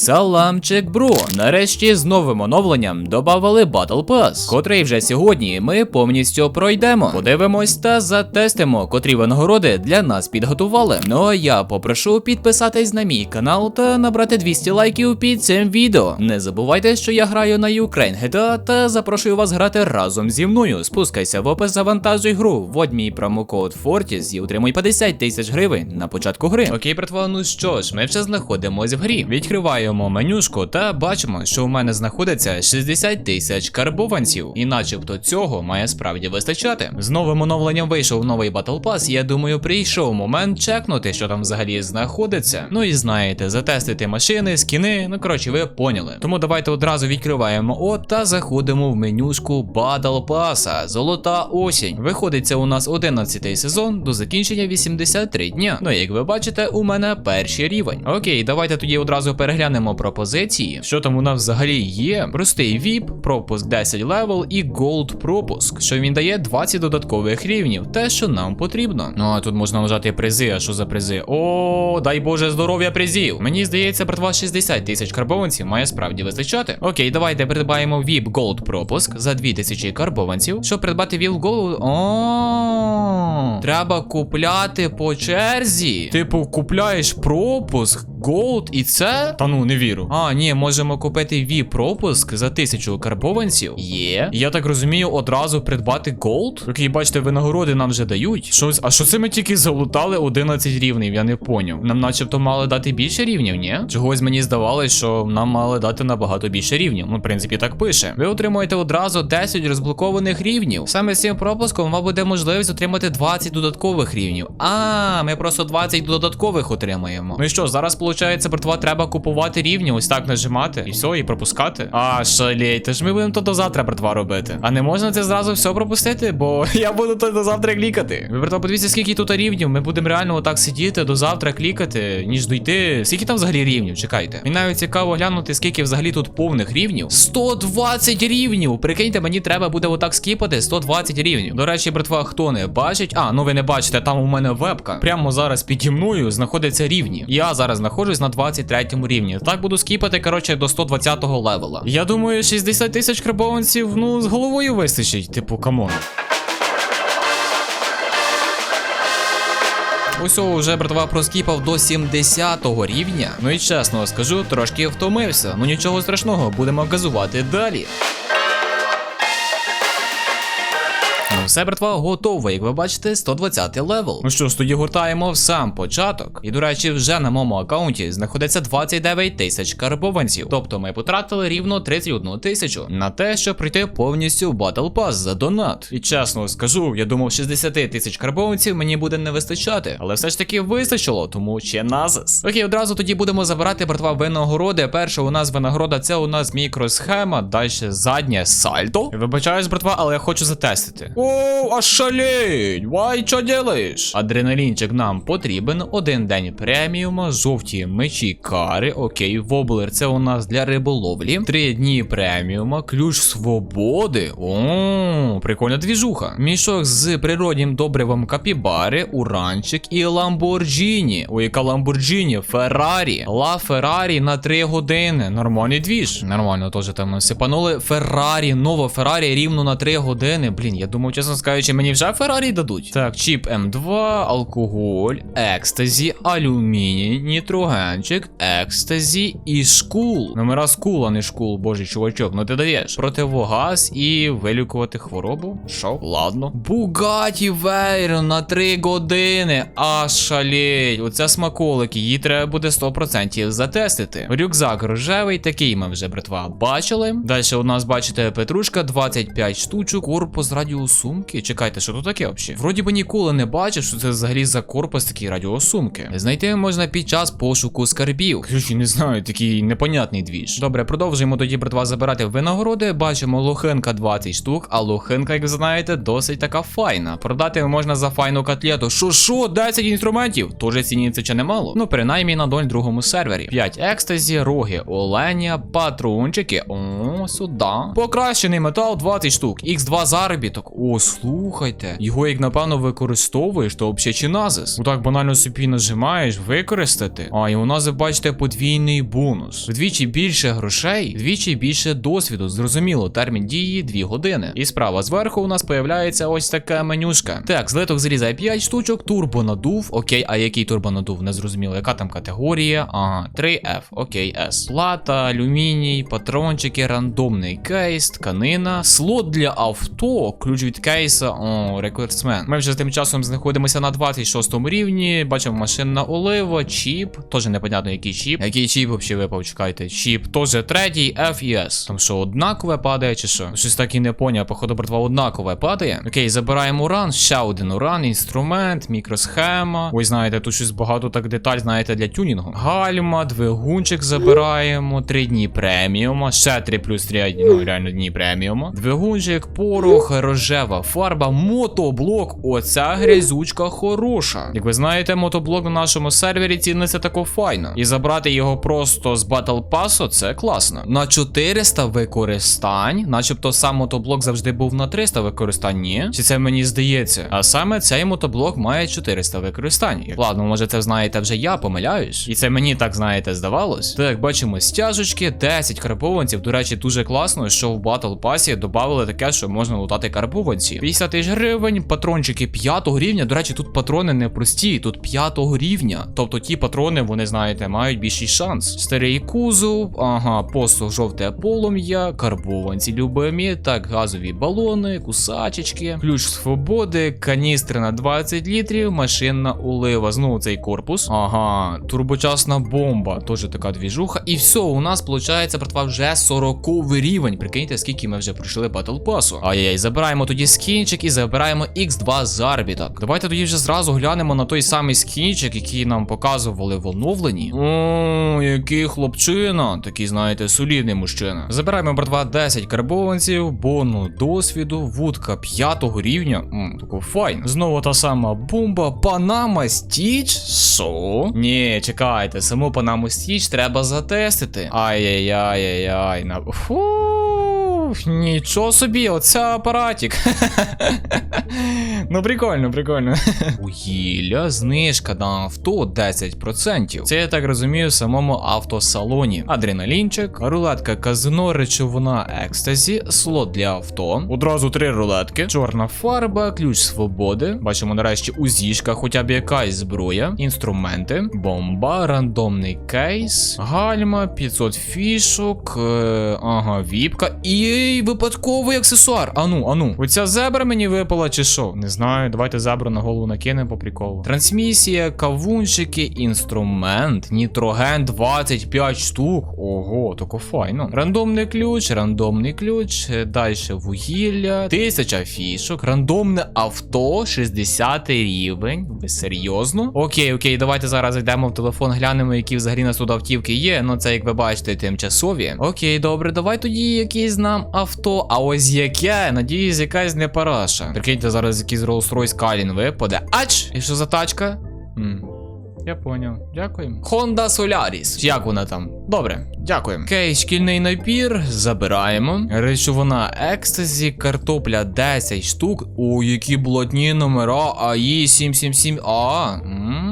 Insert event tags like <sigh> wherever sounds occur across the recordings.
Саламчик бро! Нарешті з новим оновленням додали Battle Pass, котрий вже сьогодні ми повністю пройдемо. Подивимось та затестимо, котрі винагороди для нас підготували. Ну а я попрошу підписатись на мій канал та набрати 200 лайків під цим відео. Не забувайте, що я граю на Ukraine GTA та запрошую вас грати разом зі мною. Спускайся в опис, завантажуй гру, вводь мій промокод Fortis і отримуй 50 тисяч гривень на початку гри. Окей, братва, ну що ж, ми вже знаходимось в грі. Відкриваємо менюшку та бачимо, що у мене знаходиться 60 тисяч карбованців. І начебто цього має справді вистачати. З новим оновленням вийшов новий Battle Pass, Я думаю, прийшов момент чекнути, що там взагалі знаходиться. Ну і знаєте, затестити машини, скіни. Ну коротше, ви поняли. Тому давайте одразу відкриваємо О та заходимо в менюшку Battle Pass. Золота осінь. Виходить, це у нас 11 сезон до закінчення 83 дня. Ну як ви бачите, у мене перший рівень. Окей, давайте тоді одразу переглянемо пропозиції. Що там у нас взагалі є? Простий VIP, пропуск 10 левел і Gold пропуск, що він дає 20 додаткових рівнів. Те, що нам потрібно. Ну а тут можна нажати призи. А що за призи? О, дай Боже здоров'я призів. Мені здається, братва 60 тисяч карбованців має справді вистачати. Окей, давайте придбаємо VIP Gold пропуск за 2000 карбованців. Щоб придбати VIP Gold. О, треба купляти по черзі. Типу, купляєш пропуск, Gold і це? Та ну не віру. А, ні, можемо купити VIP пропуск за 1000 карбованців. Є. Я так розумію, одразу придбати Gold? Окей, бачите, винагороди нам вже дають. Щось, а що це ми тільки залутали 11 рівнів, я не поняв. Нам начебто мали дати більше рівнів, ні? Чогось мені здавалось, що нам мали дати набагато більше рівнів. Ну, в принципі, так пише. Ви отримуєте одразу 10 розблокованих рівнів. Саме з цим пропуском вам буде можливість отримати 20 додаткових рівнів. А, ми просто 20 додаткових отримаємо. Ну і що, зараз виходить, братва, треба купувати рівні, ось так нажимати, і все, і пропускати. А, шалейте ж ми будемо то до завтра, братва, робити. А не можна це зразу все пропустити, бо <laughs> я буду то до завтра клікати. Ви, братва, подивіться, скільки тут рівнів. Ми будемо реально отак сидіти до завтра клікати, ніж дойти. Скільки там взагалі рівнів? Чекайте. Мені навіть цікаво глянути, скільки взагалі тут повних рівнів. 120 рівнів! Прикиньте, мені треба буде отак скіпати 120 рівнів. До речі, братва, хто не бачить? А, ну ви не бачите, там у мене вебка. Прямо зараз піді мною знаходяться рівні. Я зараз знаходжусь на 23 рівні. Так буду скіпати, коротше, до 120-го левела. Я думаю, 60 тисяч крабованців, ну, з головою вистачить, типу, камон. Ось о, вже братва проскіпав до 70-го рівня. Ну і чесно скажу, трошки втомився. Ну нічого страшного, будемо газувати далі. Все, братва, готово, як ви бачите, 120 левел. Ну що ж, тоді гуртаємо в сам початок. І, до речі, вже на моєму аккаунті знаходиться 29 тисяч карбованців. Тобто ми потратили рівно 31 тисячу на те, щоб пройти повністю Battle Pass за донат. І чесно скажу, я думав, 60 тисяч карбованців мені буде не вистачати, але все ж таки вистачило, тому ще назис. Окей, одразу тоді будемо забирати братва винагороди. Перша у нас винагорода це у нас мікросхема, далі заднє сальто. Вибачаюсь, братва, але я хочу затестити. О, а шалеть! Вай, що делаєш? Адреналінчик нам потрібен. Один день преміума, жовті мечі кари. Окей, воблер це у нас для риболовлі. Три дні преміума, ключ свободи. О, прикольна двіжуха. Мішок з природнім добривом капібари, уранчик і ламборджіні. Ой, яка ламборджіні, Феррарі. Ла Феррарі на 3 години. Нормальний двіж. Нормально теж там сипанули. Феррарі, нова Феррарі рівно на 3 години. Блін, я думав, чесно скажучи, мені вже Феррарі дадуть. Так, чіп М2, алкоголь, екстазі, алюміній, нітрогенчик, екстазі і шкул. Номера скул, а не шкул, божий чувачок, ну ти даєш. Противогаз і вилікувати хворобу. Що? Ладно. Бугаті Вейрон на 3 години. А шалеть. Оце смаколики, її треба буде 100% затестити. Рюкзак рожевий, такий ми вже, братва, бачили. Далі у нас, бачите, петрушка, 25 штучок, корпус радіосумки. Чекайте, що тут таке взагалі? Вроді би ніколи не бачив, що це взагалі за корпус такі радіосумки. Знайти можна під час пошуку скарбів. Короче, не знаю, такий непонятний двіж. Добре, продовжуємо тоді, братва, забирати винагороди. Бачимо лохинка 20 штук, а лохинка, як ви знаєте, досить така файна. Продати можна за файну котлету. Що, що, 10 інструментів? Тоже цініться чи немало? Ну, принаймні на доль другому сервері. 5 екстазі, роги, оленя, патрончики. О, сюди. Покращений метал 20 штук. Х2 заробіток. О, послухайте. Його як напевно використовуєш, то чи назис. Отак банально собі нажимаєш, використати. А, і у нас, бачите, подвійний бонус. Вдвічі більше грошей, вдвічі більше досвіду. Зрозуміло, термін дії 2 години. І справа зверху у нас появляється ось така менюшка. Так, злиток зрізає 5 штучок, турбонадув. Окей, а який турбонадув? Не зрозуміло, яка там категорія? Ага, 3F, окей, S. Плата, алюміній, патрончики, рандомний кейс, тканина, слот для авто, ключ від кейса, о, рекордсмен. Ми вже тим часом знаходимося на 26 рівні. Бачимо машинна олива, чіп. Теж непонятно, який чіп. Який чіп взагалі випав, чекайте. Чіп теж третій, F і S. Там що, однакове падає чи що? Щось так і не поняв, походу, братва, однакове падає. Окей, забираємо уран, ще один уран, інструмент, мікросхема. Ой, знаєте, тут щось багато так деталь, знаєте, для тюнінгу. Гальма, двигунчик забираємо, 3 дні преміума, ще 3 плюс 3, ну реально дні преміума. Двигунчик, порох, рожева фарба, мотоблок. Оця грязючка хороша. Як ви знаєте, мотоблок на нашому сервері ціниться тако файно. І забрати його просто з Battle Pass це класно. На 400 використань, начебто сам мотоблок завжди був на 300 використань, ні? Чи це мені здається? А саме цей мотоблок має 400 використань. Ладно, може це знаєте вже я помиляюсь. І це мені так знаєте здавалось. Так, бачимо стяжечки, 10 карбованців. До речі, дуже класно, що в Battle Pass додали таке, що можна лутати карбованці. 50 тисяч гривень, патрончики 5 рівня. До речі, тут патрони не прості, тут 5 рівня. Тобто ті патрони, вони знаєте, мають більший шанс. Старий кузов, ага, посух жовте полум'я, карбованці любимі, так, газові балони, кусачечки, ключ свободи, каністри на 20 літрів, машинна олива. Знову цей корпус. Ага, турбочасна бомба, теж така двіжуха. І все, у нас виходить, братва, вже 40 рівень. Прикиньте, скільки ми вже пройшли Battle Pass. Ай-яй, забираємо тоді скінчик і забираємо X2 заробіток. Давайте тоді вже зразу глянемо на той самий скінчик, який нам показували в оновленні. О, який хлопчина, такий, знаєте, солідний мужчина. Забираємо, братва, 10 карбованців, бону досвіду, вудка 5 рівня. Тако файн. Знову та сама бомба, Панама Стіч. Що? Ні, чекайте, саму Панаму Стіч треба затестити. Ай-яй-яй-яй-яй. На... Фу. Нічого собі, оце апаратик. <laughs> ну прикольно, прикольно. <laughs> Вугілля, знижка на авто 10%. Це я так розумію в самому автосалоні. Адреналінчик, рулетка казино, речовина екстазі, слот для авто. Одразу три рулетки, чорна фарба, ключ свободи. Бачимо нарешті узішка, хоча б якась зброя, інструменти, бомба, рандомний кейс, гальма, 500 фішок, е, ага, віпка і випадковий аксесуар. Ану, ану, оця зебра мені випала чи що? Не знаю, давайте зебру на голову накинемо по приколу. Трансмісія, кавунчики, інструмент, нітроген 25 штук. Ого, тако файно. Рандомний ключ, рандомний ключ, далі вугілля, 1000 фішок, рандомне авто, 60 рівень. Ви серйозно? Окей, окей, давайте зараз зайдемо в телефон, глянемо, які взагалі нас тут автівки є. Ну це, як ви бачите, тимчасові. Окей, добре, давай тоді якийсь нам авто. А ось яке, надіюсь, якась не параша. Прикиньте, зараз якийсь Rolls-Royce Калін випаде. Ач! І що за тачка? Хм. Я поняв. Дякуємо. Honda Solaris. Як вона там? Добре, дякуємо. Окей, шкільний набір. Забираємо. Речовина екстазі, картопля 10 штук. О, які блатні номера. АІ 777А. Ммм.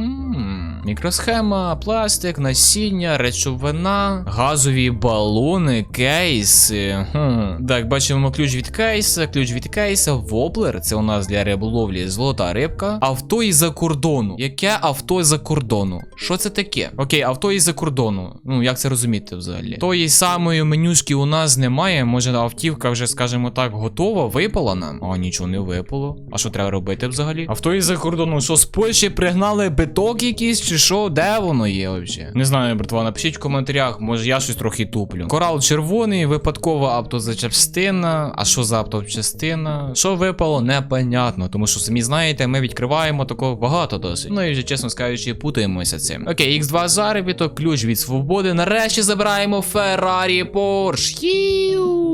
Мікросхема, пластик, насіння, речовина, газові балони, кейси. Хм. Так, бачимо ключ від кейса, ключ від кейса, воблер. Це у нас для риболовлі золота рибка. Авто із-за кордону. Яке авто із-за кордону? Що це таке? Окей, авто із-за кордону. Ну, як це розуміти взагалі? Тої самої менюшки у нас немає. Може, автівка вже, скажімо так, готова, випала нам? А, нічого не випало. А що треба робити взагалі? Авто із-за кордону, що з Польщі пригнали биток якийсь, чи що? Де воно є взагалі? Не знаю, братва, напишіть в коментарях, може я щось трохи туплю. Корал червоний, випадкова автозапчастина. А що за автозапчастина? Що випало, непонятно. Тому що самі знаєте, ми відкриваємо такого багато досить. Ну і вже чесно скажучи, путаємося цим. Окей, X2 заробіток, ключ від свободи. Нарешті забираємо Ferrari Porsche. Їу!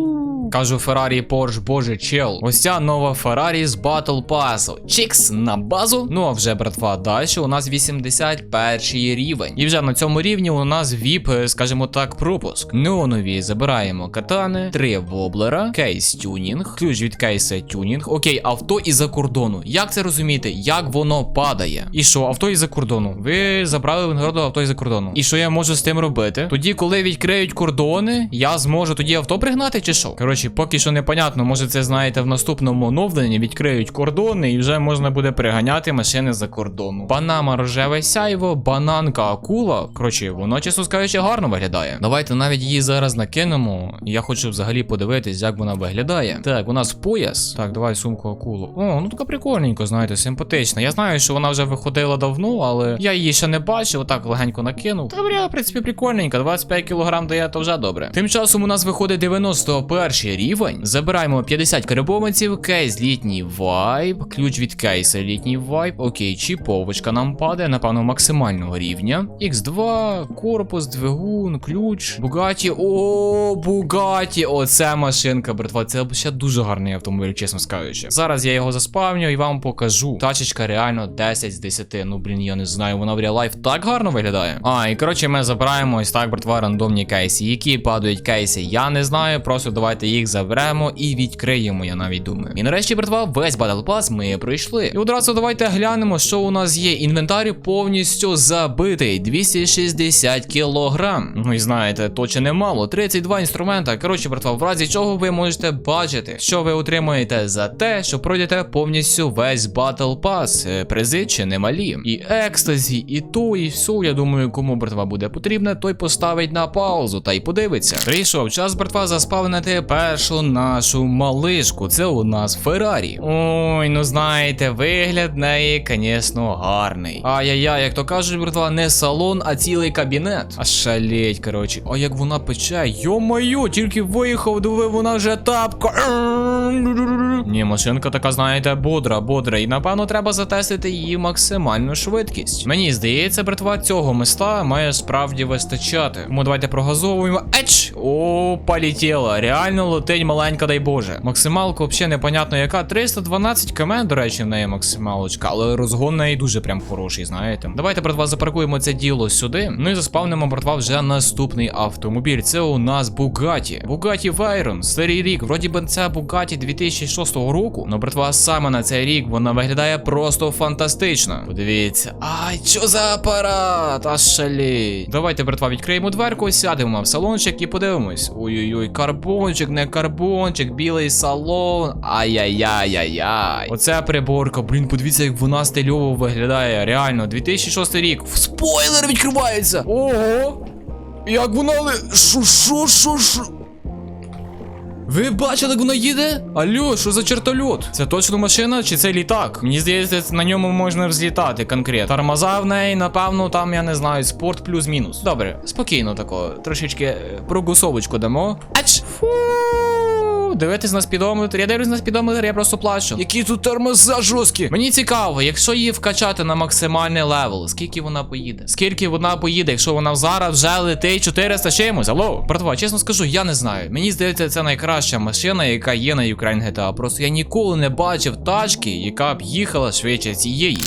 Кажу Феррарі Порш, боже чел. Ось ця нова Феррарі з Battle Pass. Чікс на базу. Ну а вже, братва, далі у нас 81 рівень. І вже на цьому рівні у нас VIP, е, скажімо так, пропуск. Неонові забираємо катани, три воблера, кейс тюнінг, ключ від кейса тюнінг. Окей, авто із-за кордону. Як це розуміти? Як воно падає? І що, авто із-за кордону? Ви забрали винагороду авто із-за кордону. І що я можу з тим робити? Тоді, коли відкриють кордони, я зможу тоді авто пригнати чи що? Коротше, поки що непонятно. Може, це знаєте, в наступному оновленні відкриють кордони і вже можна буде приганяти машини за кордону. Панама рожеве сяйво, бананка акула. Коротше, воно, чесно скажучи, гарно виглядає. Давайте навіть її зараз накинемо. Я хочу взагалі подивитись, як вона виглядає. Так, у нас пояс. Так, давай сумку акулу. О, ну така прикольненько, знаєте, симпатична. Я знаю, що вона вже виходила давно, але я її ще не бачив. Отак легенько накинув. Та в принципі, прикольненька. 25 кг дає, то вже добре. Тим часом у нас виходить 91 рівень. Забираємо 50 карабованців, кейс літній вайб, ключ від кейса літній вайб. Окей, чіповочка нам падає, напевно, максимального рівня. X2, корпус, двигун, ключ, Бугаті. О, Бугаті! Оце машинка, братва. Це ще дуже гарний автомобіль, чесно скажучи. Зараз я його заспавню і вам покажу. Тачечка реально 10 з 10. Ну, блін, я не знаю, вона в реал-лайф так гарно виглядає. А, і коротше, ми забираємо ось так, братва, рандомні кейси. Які падають кейси, я не знаю. Просто давайте їх заберемо і відкриємо, я навіть думаю. І нарешті, братва, весь Battle Pass ми пройшли. І одразу давайте глянемо, що у нас є. Інвентар повністю забитий. 260 кілограм. Ну і знаєте, то чи немало. 32 інструмента. Коротше, братва, в разі чого ви можете бачити, що ви отримуєте за те, що пройдете повністю весь Battle Pass. Е, Призи чи немалі. І екстазі, і то, і все. Я думаю, кому братва буде потрібне, той поставить на паузу та й подивиться. Прийшов час, братва, заспавнити першу нашу малишку. Це у нас Феррарі. Ой, ну знаєте, вигляд неї, звісно, гарний. Ай-яй-яй, як то кажуть, братва, не салон, а цілий кабінет. А шалеть, коротше. А як вона пече? Йо-моє, тільки виїхав, диви, вона вже тапка. Ні, машинка така, знаєте, бодра, бодра. І напевно треба затестити її максимальну швидкість. Мені здається, братва, цього миста має справді вистачати. Тому давайте прогазовуємо. Еч! О, полетіла. Реально летить маленька, дай Боже. Максималка взагалі непонятно яка. 312 км, до речі, в неї максималочка, але розгон неї дуже прям хороший, знаєте. Давайте, братва, запаркуємо це діло сюди. Ну і заспавнимо, братва, вже наступний автомобіль. Це у нас Bugatti. Bugatti Veyron, старий рік. Вроді би це Bugatti 2006 року. Ну, братва, саме на цей рік вона виглядає просто фантастично. Подивіться. Ай, що за апарат? Аж шалій. Давайте, братва, відкриємо дверку, сядемо в салончик і подивимось. Ой-ой-ой, карбончик, не карбончик, білий салон. Ай-яй-яй-яй-яй. Оця приборка. Блін, подивіться, як вона стильово виглядає. Реально, 2006 рік. Спойлер відкривається. Ого! Як вона. Шо, шо, шо, шо? Ви бачили, як воно їде? Алло, що за чертольот? Це точно машина чи це літак? Мені здається, на ньому можна взлітати конкретно. Тормоза в неї, напевно, там, я не знаю, спорт плюс-мінус. Добре, спокійно тако. Трошечки е, прогусовочку дамо. Ач! Фу! Дивитись на спідометр. Я дивлюсь на спідометр, я просто плачу. Які тут тормоза жорсткі. Мені цікаво, якщо її вкачати на максимальний левел, скільки вона поїде? Скільки вона поїде, якщо вона зараз вже летить 400 з чимось? Алло, братва, чесно скажу, я не знаю. Мені здається, це найкраща машина, яка є на Ukraine GTA. Просто я ніколи не бачив тачки, яка б їхала швидше цієї.